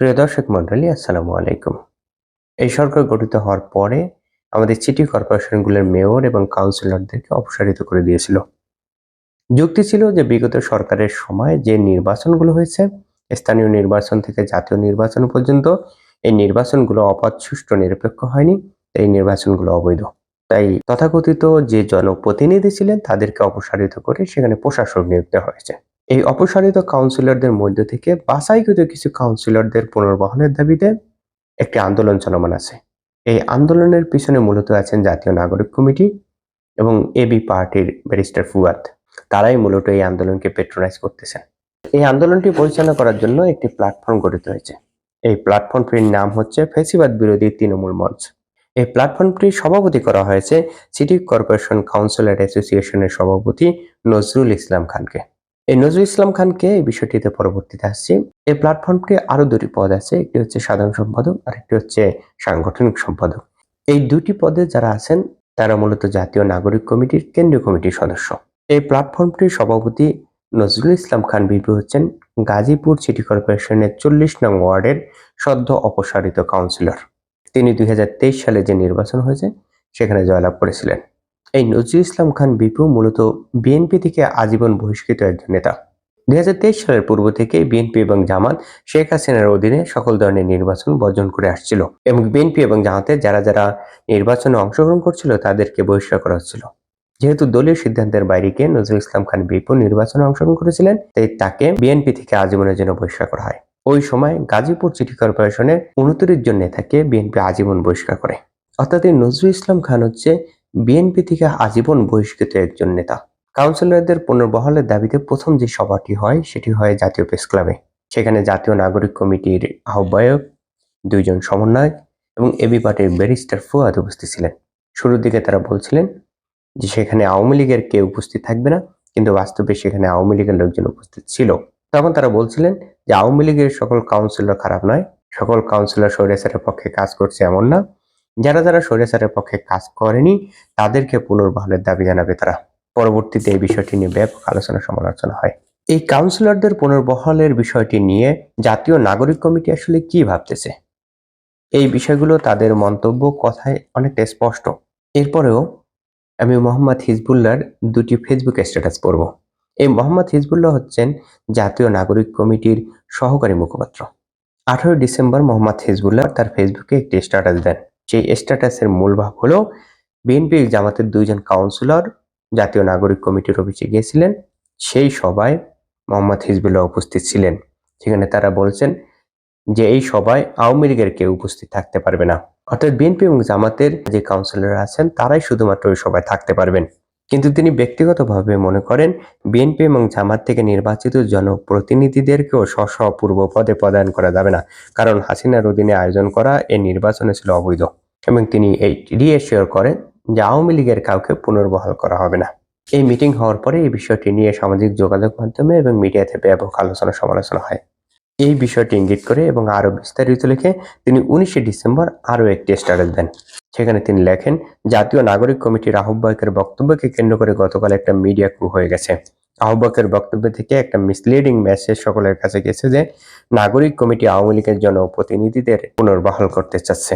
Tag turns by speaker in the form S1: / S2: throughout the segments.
S1: প্রিয় দর্শক মন্ডলী, আসসালামু আলাইকুম। এই সরকার গঠিত হওয়ার পরে আমাদের সিটি কর্পোরেশনগুলোর মেয়র এবং কাউন্সিলরদেরকে অপসারিত করে দিয়েছিল। যুক্তি ছিল যে বিগত সরকারের সময় যে নির্বাচনগুলো হয়েছে, স্থানীয় নির্বাচন থেকে জাতীয় নির্বাচন পর্যন্ত এই নির্বাচনগুলো অবাধ সুষ্ঠু নিরপেক্ষ হয়নি এই নির্বাচনগুলো অবৈধ। তাই তথাকথিত যে জনপ্রতিনিধি ছিলেন, তাদেরকে অপসারিত করে সেখানে প্রশাসক নিয়োগ দেওয়া হয়েছে। এই অপসারিত কাউন্সিলরদের মধ্য থেকে বাছাইকৃত কিছু কাউন্সিলরদের পুনর্বহনের দাবিতে একটি আন্দোলন চলমান আছে। এই আন্দোলনের পিছনে মূলত আছেন জাতীয় নাগরিক কমিটি এবং এবি পার্টির ব্যারিস্টার ফুয়াদ। তারাই মূলত এই আন্দোলনকে পেট্রোনাইজ করতেছেন। এই আন্দোলনটি পরিচালনা করার জন্য একটি প্ল্যাটফর্ম গঠিত হয়েছে। এই প্ল্যাটফর্মটির নাম হচ্ছে ফেসিবাদ বিরোধী তৃণমূল মঞ্চ। এই প্ল্যাটফর্মটি সভাপতি করা হয়েছে সিটি কর্পোরেশন কাউন্সিলর অ্যাসোসিয়েশনের সভাপতি নজরুল ইসলাম খানকে। এই নজরুল ইসলাম খানকে এই বিষয়টিতে পরবর্তীতে আসছি। এই প্ল্যাটফর্মটি আরও দুটি পদ আছে, একটি হচ্ছে সাধারণ সম্পাদক আর একটি হচ্ছে সাংগঠনিক সম্পাদক। এই দুটি পদে যারা আছেন, তারা মূলত জাতীয় নাগরিক কমিটির কেন্দ্রীয় কমিটির সদস্য। এই প্ল্যাটফর্মটির সভাপতি নজরুল ইসলাম খান বিপি হচ্ছেন গাজীপুর সিটি কর্পোরেশনের চল্লিশ নং ওয়ার্ডের সদ্য অপসারিত কাউন্সিলর। তিনি দুই হাজার তেইশ সালে যে নির্বাচন হয়েছে, সেখানে জয়লাভ করেছিলেন। এই নজরুল ইসলাম খান বিপু মূলত বিএনপি থেকে আজীবন বহিষ্কৃত একজন নেতা। দুই হাজার তেইশ সালের পূর্ব থেকে বিএনপি এবং জামাত শেখ হাসিনার অধীনে সকল ধরনের নির্বাচন বর্জন করে আসছিল এবং বিএনপি এবং জামাতের যারা যারা নির্বাচনে অংশগ্রহণ করছিল তাদেরকে বহিষ্কার করা হচ্ছিল। যেহেতু দলীয় সিদ্ধান্তের বাইরে গিয়ে নজরুল ইসলাম খান বিপু নির্বাচনে অংশগ্রহণ করেছিলেন, তাই তাকে বিএনপি থেকে আজীবনের জন্য বহিষ্কার করা হয়। ওই সময় গাজীপুর সিটি কর্পোরেশনের উনত্রিশ জন নেতাকে বিএনপি আজীবন বহিষ্কার করে। অর্থাৎ নজরুল ইসলাম খান হচ্ছে বিএনপি থেকে আজীবন বহিষ্কৃত একজন নেতা। কাউন্সিলরদের পুনর্বহালের দাবিতে প্রথম যে সভাটি হয়, সেটি হয় জাতীয় প্রেস ক্লাবে। সেখানে জাতীয় নাগরিক কমিটির আহ্বায়ক, দুইজন সমন্বয়ক এবং এবি পার্টির ব্যারিস্টার ফুয়াদ উপস্থিত ছিলেন। শুরুর দিকে তারা বলছিলেন যে, সেখানে আওয়ামী লীগের কেউ উপস্থিত থাকবে না। কিন্তু বাস্তবে সেখানে আওয়ামী লীগের লোকজন উপস্থিত ছিল। তখন তারা বলছিলেন যে, আওয়ামী লীগের সকল কাউন্সিলর খারাপ নয়। সকল কাউন্সিলর স্বৈরাচারের পক্ষে কাজ করছে এমন না। যারা যারা স্বৈরাচারের পক্ষে কাজ করেনি, তাদেরকে পুনর্বহালের দাবি জানাবে তারা। পরবর্তীতে এই বিষয়টি নিয়ে ব্যাপক আলোচনা সমালোচনা হয়। এই কাউন্সিলরদের পুনর্বহালের বিষয়টি নিয়ে জাতীয় নাগরিক কমিটি আসলে কি ভাবতেছে? এই বিষয়গুলো তাদের মন্তব্য কথায় অনেকটা স্পষ্ট। এরপরেও আমি মোহাম্মদ হিজবুল্লার দুটি ফেসবুক স্ট্যাটাস পড়ব। এই মোহাম্মদ হিজবুল্লাহ হচ্ছেন জাতীয় নাগরিক কমিটির সহকারী মুখপাত্র। আঠারোই ডিসেম্বর মোহাম্মদ হিজবুল্লাহ তার ফেসবুকে একটি স্ট্যাটাস দেন। সেই স্ট্যাটাসের মূল ভাব হলো বিএনপি জামাতের দুইজন কাউন্সিলর জাতীয় নাগরিক কমিটির অফিসে গিয়েছিলেন। সেই সভায় মোহাম্মদ হিজবুল্লাহ উপস্থিত ছিলেন। সেখানে তারা বলছেন যে এই সভায় আওয়ামী লীগের কেউ উপস্থিত থাকতে পারবে না। অর্থাৎ বিএনপি এবং জামাতের যে কাউন্সিলর আছেন, তারাই শুধুমাত্র ওই সভায় থাকতে পারবেন। কিন্তু তিনি ব্যক্তিগতভাবে মনে করেন, বিএনপি এবং জামাত থেকে নির্বাচিত জনপ্রতিনিধিদেরকেও স্ব স্ব পূর্ব পদে প্রদান করা যাবে না। কারণ হাসিনার অধীনে আয়োজন করা এই নির্বাচনে ছিল অবৈধ। এবং তিনি এই রিএশিওর করেন যে আওয়ামী লীগের কাউকে পুনর্বহাল করা হবে না। এই মিটিং হওয়ার পরে এই বিষয়টি নিয়ে সামাজিক যোগাযোগ মাধ্যমে এবং মিডিয়াতে ব্যাপক আলোচনা সমালোচনা হয়। এই বিষয়টি ইঙ্গিত করে এবং আরও বিস্তারিত লিখে তিনি উনিশে ডিসেম্বর আরও একটি স্ট্যাটাস দেন। সেখানে তিনি লেখেন, জাতীয় নাগরিক কমিটির আহ্বায়কের বক্তব্যকে কেন্দ্র করে গতকাল একটা মিডিয়া ক্রু হয়ে গেছে। আহ্বায়কের বক্তব্য থেকে একটা মিসলিডিং মেসেজ সকলের কাছে গেছে যে, নাগরিক কমিটি আওয়ামী লীগের জনপ্রতিনিধিদের পুনর্বহাল করতে চাচ্ছে।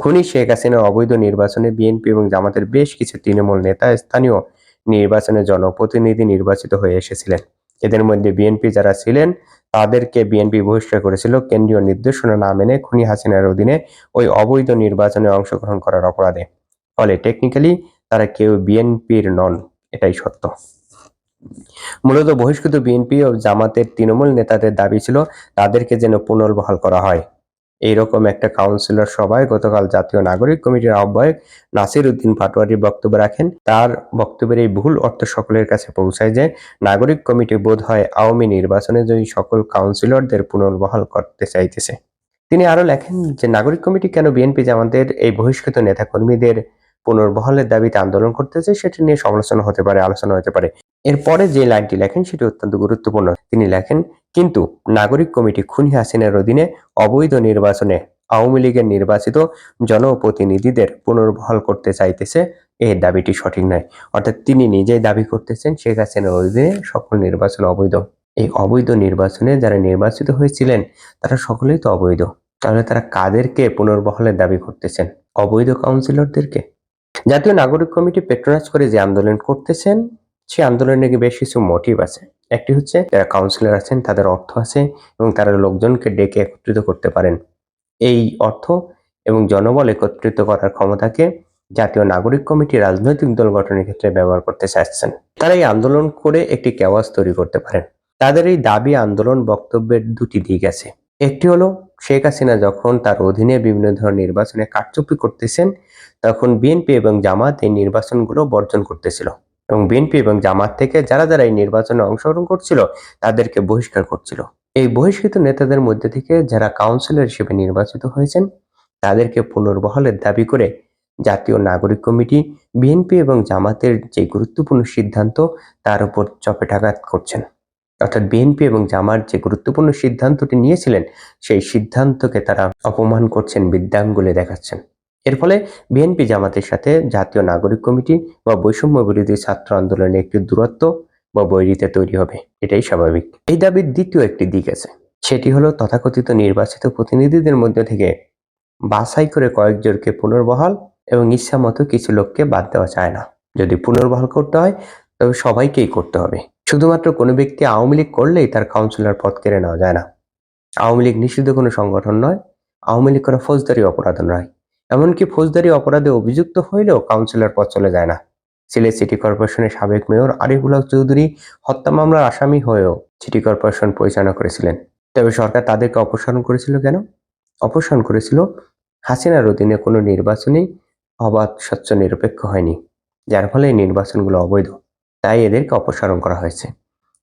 S1: খুনি শেখ হাসিনা অবৈধ নির্বাচনে বিএনপি এবং জামাতের বেশ কিছু তৃণমূল নেতা স্থানীয় নির্বাচনে জনপ্রতিনিধি নির্বাচিত হয়ে এসেছিলেন। এদের মধ্যে বিএনপি যারা ছিলেন, তাদেরকে বিএনপি বহিষ্কার করেছিল। কেন্দ্রীয় নির্দেশনা না মেনে খুনি হাসিনার অধীনে ওই অবৈধ নির্বাচনে অংশগ্রহণ করার অপরাধে। ফলে টেকনিক্যালি তারা কেউ বিএনপির নন, এটাই সত্য। মূলত বহিষ্কৃত বিএনপি ও জামাতের তৃণমূল নেতাদের দাবি ছিল, তাদেরকে যেন পুনর্বহাল করা হয়। এইরকম একটা কাউন্সিলর সভায় গতকাল জাতীয় নাগরিক কমিটির আহ্বায়ক নাসির উদ্দিন পাটোয়ারি বক্তব্য রাখেন। তার বক্তব্যের এই ভুল অর্থ সকলের কাছে পৌঁছায় যে নাগরিক কমিটি বোধ হয় আওয়ামী নির্বাচনে জয়ী সকল কাউন্সিলরদের পুনর্বহাল করতে চাইতেছে। তিনি আরও লেখেন যে, নাগরিক কমিটি কেন বিএনপি জামাতের এই বহিষ্কৃত নেতাকর্মীদের পুনর্বহলের দাবিতে আন্দোলন করতেছে সেটি নিয়ে সমালোচনা হতে পারে, আলোচনা হতে পারে। এরপরে যে লাইনটি লেখেন সেটি অত্যন্ত গুরুত্বপূর্ণ। তিনি লেখেন, কিন্তু নাগরিক কমিটি খুনি হাসিনার অধীনে অবৈধ নির্বাচনে আওয়ামী লীগের নির্বাচিত জনপ্রতিনিধিদের পুনর্বহাল করতে চাইতেছে এই দাবিটি সঠিক নয়। অর্থাৎ তিনি নিজেই দাবি করতেছেন, শেখ হাসিনার অধীনে সকল নির্বাচন অবৈধ। এই অবৈধ নির্বাচনে যারা নির্বাচিত হয়েছিলেন, তারা সকলেই তো অবৈধ। তাহলে তারা কাদেরকে পুনর্বহালের দাবি করতেছেন? অবৈধ কাউন্সিলরদেরকে? জাতীয় নাগরিক কমিটি পেট্রোনাইজ করে যে আন্দোলন করতেছেন সেই আন্দোলনে বেশ কিছু মোটিভ আছে। একটি হচ্ছে, যারা কাউন্সিলর আছেন, তাদের অর্থ আছে এবং তারা লোকজনকে ডেকে একত্রিত করতে পারেন। এই অর্থ এবং জনবল একত্রিত করার ক্ষমতাকে জাতীয় নাগরিক কমিটি রাজনৈতিক দল গঠনের ক্ষেত্রে ব্যবহার করতে চাচ্ছেন তারা এই আন্দোলন করে একটি কেওয়াজ তৈরি করতে পারেন। তাদের এই দাবি, আন্দোলন বক্তব্যের দুটি দিক আছে। একটি হলো, শেখ হাসিনা যখন তার অধীনে বিভিন্ন ধরনের নির্বাচনে কারচুপি করতেছেন, তখন বিএনপি এবং জামাত এই নির্বাচনগুলো বর্জন করতেছিল। এবং বিএনপি এবং জামাত থেকে যারা যারা এই নির্বাচনে অংশগ্রহণ করছিল, তাদেরকে বহিষ্কার করছিল। এই বহিষ্কৃত নেতাদের মধ্যে থেকে যারা কাউন্সিলর হিসেবে নির্বাচিত হয়েছেন, তাদেরকে পুনর্বহালের দাবি করে জাতীয় নাগরিক কমিটি বিএনপি এবং জামাতের যে গুরুত্বপূর্ণ সিদ্ধান্ত, তার উপর চপেটাঘাত করছেন। অর্থাৎ বিএনপি এবং জামার যে গুরুত্বপূর্ণ সিদ্ধান্তটি নিয়েছিলেন, সেই সিদ্ধান্তকে তারা অপমান করছেন, বিদ্যাঙ্গুলে দেখাচ্ছেন। এর ফলে বিএনপি জামাতের সাথে জাতীয় নাগরিক কমিটি বা বৈষম্য বিরোধী ছাত্র আন্দোলনে একটি দূরত্ব বা বৈরিতে তৈরি হবে। এটাই স্বাভাবিক। এই দাবির দ্বিতীয় একটি দিক আছে। সেটি হলো তথাকথিত নির্বাচিত প্রতিনিধিদের মধ্যে থেকে বাছাই করে কয়েকজনকে পুনর্বহাল এবং ইচ্ছা মতো কিছু লোককে বাদ দেওয়া যায় না। যদি পুনর্বহাল করতে হয়, তবে সবাইকেই করতে হবে। শুধুমাত্র কোনো ব্যক্তি আওয়ামী লীগ করলেই তার কাউন্সিলর পদ কেড়ে নেওয়া যায় না। আওয়ামী লীগ নিষিদ্ধ কোনো সংগঠন নয়। আওয়ামী লীগ করা ফৌজদারি অপরাধ নয়। এমনকি ফৌজদারি অপরাধে অভিযুক্ত হইলেও কাউন্সিলর পদ চলে যায় না। সিলেট সিটি কর্পোরেশনের সাবেক মেয়র আরিফুল হক চৌধুরী হত্যা মামলার আসামি হয়েও সিটি কর্পোরেশন পরিচালনা করেছিলেন। তবে সরকার তাদেরকে অপসারণ করেছিল কেন? অপসারণ করেছিল হাসিনার অধীনে কোনো নির্বাচনেই অবাধ, স্বচ্ছ, নিরপেক্ষ হয়নি, যার ফলে এই নির্বাচনগুলো অবৈধ। তাই এদেরকে অপসারণ করা হয়েছে।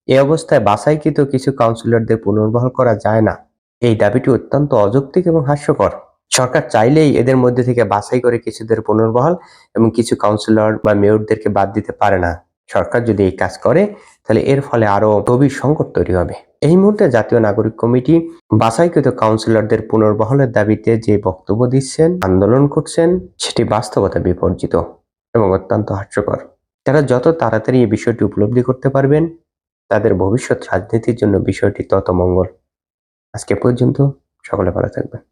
S1: এই অবস্থায় বাছাইকৃত কিছু কাউন্সিলরদের পুনর্বহাল করা যায় না। এই দাবিটি অত্যন্ত অযৌক্তিক এবং হাস্যকর। সরকার চাইলেই এদের মধ্যে থেকে বাছাই করে কিছুদের পুনর্বহাল এবং কিছু কাউন্সিলর বা মেয়রদেরকে বাদ দিতে পারে না। সরকার যদি এই কাজ করে, তাহলে এর ফলে আরও গভীর সংকট তৈরি হবে। এই মুহূর্তে জাতীয় নাগরিক কমিটি বাছাইকৃত কাউন্সিলরদের পুনর্বহলের দাবিতে যে বক্তব্য দিচ্ছেন, আন্দোলন করছেন, সেটি বাস্তবতা বিপর্জিত এবং অত্যন্ত হাস্যকর। তারা যত তাড়াতাড়ি এই বিষয়টি উপলব্ধি করতে পারবেন, তাদের ভবিষ্যৎ রাজনীতির জন্য বিষয়টি তত মঙ্গল। আজকে পর্যন্ত, সকলে ভালো থাকবেন।